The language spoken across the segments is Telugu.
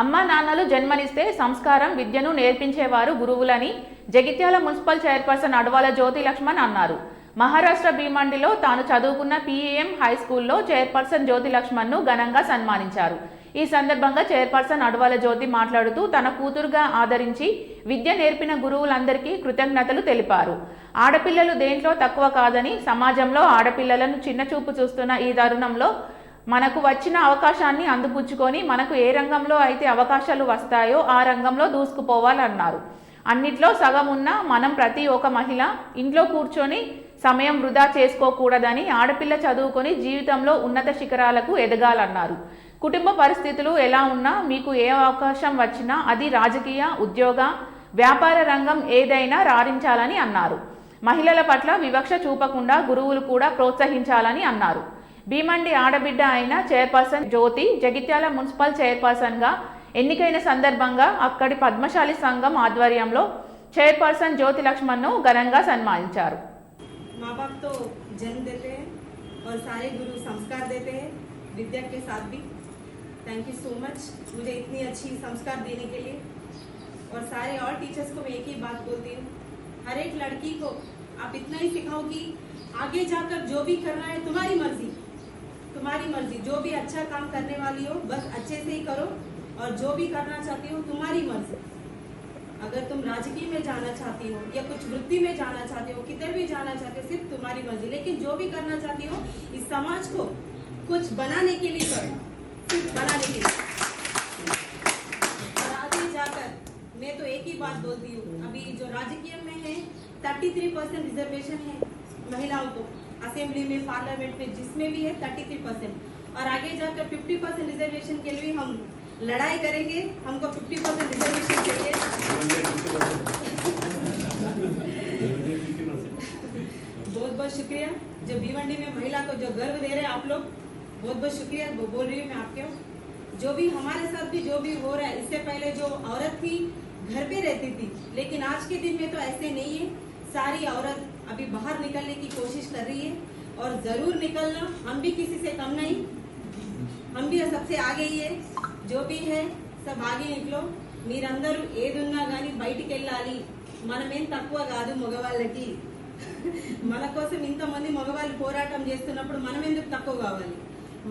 అమ్మ నాన్నలు జన్మనిస్తే సంస్కారం విద్యను నేర్పించేవారు గురువులని. జగిత్యాల మున్సిపల్ చైర్పర్సన్ అడవాల జ్యోతి లక్ష్మణ్ అన్నారు. మహారాష్ట్ర భీమండిలో తాను చదువుకున్న పీఈఎం హై స్కూల్లో చైర్పర్సన్ జ్యోతి లక్ష్మణ్ను ఘనంగా సన్మానించారు. ఈ సందర్భంగా చైర్పర్సన్ అడవాల జ్యోతి మాట్లాడుతూ తన కూతురుగా ఆదరించి విద్య నేర్పిన గురువులందరికీ కృతజ్ఞతలు తెలిపారు. ఆడపిల్లలు దేంట్లో తక్కువ కాదని సమాజంలో ఆడపిల్లలను చిన్నచూపు చూస్తున్న ఈ తరుణంలో మనకు వచ్చిన అవకాశాన్ని అందిపుచ్చుకొని మనకు ఏ రంగంలో అయితే అవకాశాలు వస్తాయో ఆ రంగంలో దూసుకుపోవాలన్నారు. అన్నిట్లో సగం ఉన్న మనం ప్రతి ఒక్క మహిళ ఇంట్లో కూర్చొని సమయం వృధా చేసుకోకూడదని ఆడపిల్ల చదువుకొని జీవితంలో ఉన్నత శిఖరాలకు ఎదగాలన్నారు. కుటుంబ పరిస్థితులు ఎలా ఉన్నా మీకు ఏ అవకాశం వచ్చినా అది రాజకీయ ఉద్యోగ వ్యాపార రంగం ఏదైనా రాణించాలని అన్నారు. మహిళల పట్ల వివక్ష చూపకుండా గురువులు కూడా ప్రోత్సహించాలని అన్నారు. భీమండి ఆడబిడ్డ అయిన చైర్పర్సన్ జ్యోతి జగిత్యాల మున్సిపల్ చైర్పర్సన్గా ఎన్నికైన సందర్భంగా అక్కడి పద్మశాలి సంఘం ఆధ్వర్యంలో చైర్పర్సన్ జ్యోతి లక్ష్మణ్ను ఘనంగా సన్మానించారు माँ बाप तो जन्म देते हैं और सारे गुरु संस्कार देते हैं विद्या के साथ भी थैंक यू सो मच मुझे इतनी अच्छी संस्कार देने के लिए और सारे और टीचर्स को मैं एक ही बात बोलती हूँ हर एक लड़की को आप इतना ही सिखाओ कि आगे जाकर जो भी करना है तुम्हारी मर्जी तुम्हारी मर्ज़ी, जो भी अच्छा काम करने वाली हो, बस अच्छे से ही करो और जो भी करना चाहती हो, तुम्हारी मर्ज़ी। अगर तुम राजकीय में जाना चाहती हो या कुछ वृत्ति में जाना चाहते हो, किधर भी जाना चाहते हो, सिर्फ़ तुम्हारी मर्ज़ी। लेकिन जो भी करना चाहती हो, इस समाज को कुछ बनाने के लिए करो। सिर्फ़ बनाने के लिए। और आगे जाकर मैं तो एक ही बात बोलती हूँ। अभी जो राजकीय में है 33 परसेंट रिजर्वेशन है महिलाओं को। असेंबली में, पार्लियामेंट में, जिसमें भी है 33 परसेंट और आगे जाकर 50 परसेंट रिजर्वेशन के लिए हम लड़ाई करेंगे। हमको 50 परसेंट रिजर्वेशन चाहिए। बहुत बहुत शुक्रिया। जो भिवंडी में महिला को जो गर्व दे रहे हैं आप लोग, बहुत बहुत शुक्रिया। बोल रही हूँ मैं आपके। जो भी हमारे साथ भी जो भी हो रहा है, इससे पहले जो औरत थी, घर पे रहती थी, लेकिन आज के दिन में तो ऐसे नहीं है। सारी औरत अभी बाहर निकलने की कोशिश कर रही है और जरूर निकलना हम भी किसी से कम नहीं हम भी सबसे आगे ही है जो भी है सब ఆగే ఇంట్లో మీరందరూ ఏదున్నా కానీ బయటికి వెళ్ళాలి మనమేం తక్కువ కాదు మగవాళ్ళకి మన కోసం ఇంతమంది మగవాళ్ళు పోరాటం చేస్తున్నప్పుడు మనం ఎందుకు తక్కువ కావాలి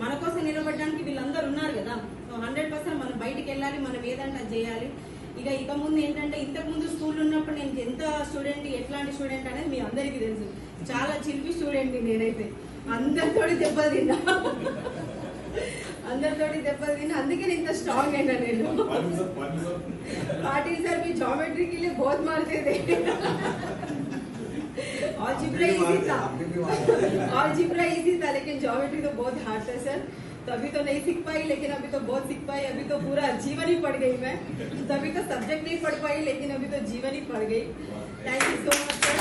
మన కోసం నిలబడడానికి వీళ్ళందరూ ఉన్నారు కదా సో హండ్రెడ్ పర్సెంట్ మనం బయటికి వెళ్ళాలి మనం ఏదంటే అది చేయాలి ఇక ఇక ముందు ఏంటంటే ఇంతకు ముందు స్కూల్ ఉన్నప్పుడు నేను ఎంత స్టూడెంట్ ఎట్లాంటి స్టూడెంట్ అనేది మీ అందరికీ తెలుసు చాలా చిలిపి స్టూడెంట్ నేనైతే అందరితోటి దెబ్బలు తిన్నా అందరితోటి దెబ్బలు తిన్నా అందుకే నేను ఇంత స్ట్రాంగ్ అయినా నేను पाटिल सर भी ज्योमेट्री के लिए बहुत मारते थे अलजिब्रा इजी था अलजिब्रा इजी था लेकिन ज्योमेट्री तो बहुत हार्ड था सर तो अभी तो नहीं सीख पाई, लेकिन अभी तो बहुत सीख पाई। अभी तो पूरा जीवन ही पढ़ गई मैं। तभी तो सब्जेक्ट नहीं पढ़ पाई, लेकिन अभी तो जीवन ही पढ़ गई। Thank you so much sir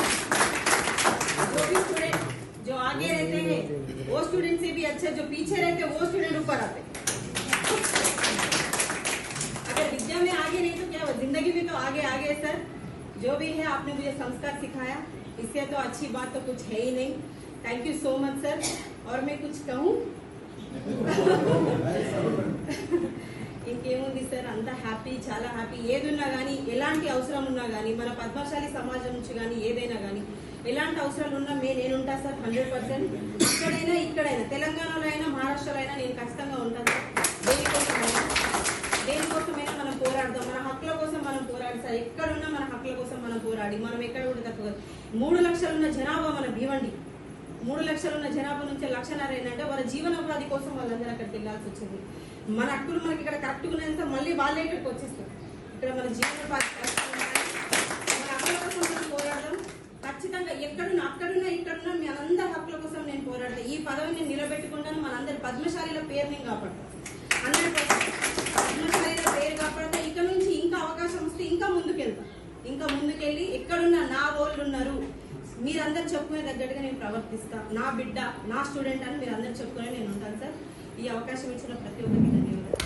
जो भी स्टूडेंट जो आगे रहते हैं, वो स्टूडेंट से भी अच्छा जो पीछे रहते हैं, वो स्टूडेंट ऊपर आते अगर विद्या में आगे नहीं तो क्या ज़िंदगी में तो आगे आगे सर जो भी है, आपने मुझे संस्कार सिखाया। इससे तो अच्छी बात तो कुछ है ही नहीं। Thank you so much sir और मैं कुछ कहूँ? ఇంకేముంది సార్? అంతా హ్యాపీ చాలా హ్యాపీ ఏదున్నా కానీ ఎలాంటి అవసరం ఉన్నా కానీ మన పద్మశాలి సమాజం నుంచి కానీ ఏదైనా కానీ ఎలాంటి అవసరాలు ఉన్నా మే నేను ఉంటా సార్ హండ్రెడ్ పర్సెంట్ ఇక్కడైనా ఇక్కడైనా తెలంగాణలో అయినా మహారాష్ట్రలో అయినా నేను ఖచ్చితంగా ఉంటాను సార్. దేనికోసమైనా దేనికోసమైనా మనం పోరాడదాం. మన హక్కుల కోసం మనం పోరాడి సార్. ఎక్కడున్నా మన హక్కుల కోసం మనం పోరాడి. మనం ఎక్కడ కూడా తక్కువ మూడు లక్షలున్న జనాభా మన భీవండి మూడు లక్షలున్న జనాభా నుంచి లక్షన్నర ఏంటంటే వాళ్ళ జీవనోపాధి కోసం వాళ్ళందరూ అక్కడికి వెళ్ళాల్సి వచ్చింది. మన హక్కులు మనకి ఇక్కడ కరెక్ట్గా ఉన్నంత మళ్ళీ వాళ్ళే ఇక్కడికి వచ్చేస్తారు. ఇక్కడ మన జీవనోపాధి మన హక్కుల కోసం మనం ఖచ్చితంగా ఎక్కడున్నా అక్కడున్నా ఇక్కడున్నా మీ అందరి హక్కుల కోసం నేను పోరాడతాను ఈ పదవిని నిలబెట్టుకుంటాను. మనందరి పద్మశాలిల పేరు నేను హండ్రెడ్ పద్మశాలిల పేరు కాపాడతా ఇక నుంచి ఇంకా అవకాశం వస్తే ఇంకా ముందుకెళ్తాం ఇంకా ముందుకెళ్ళి ఎక్కడున్నా నా వాళ్ళు ఉన్నారు మీరందరూ చెప్పుకునే తగ్గట్టుగా నేను ప్రవర్తిస్తా. నా బిడ్డ నా స్టూడెంట్ అని మీరు అందరూ చెప్పుకునే నేను ఉంటాను సార్. ఈ అవకాశం ఇచ్చిన ప్రతి ఒక్కరికి ధన్యవాదాలు.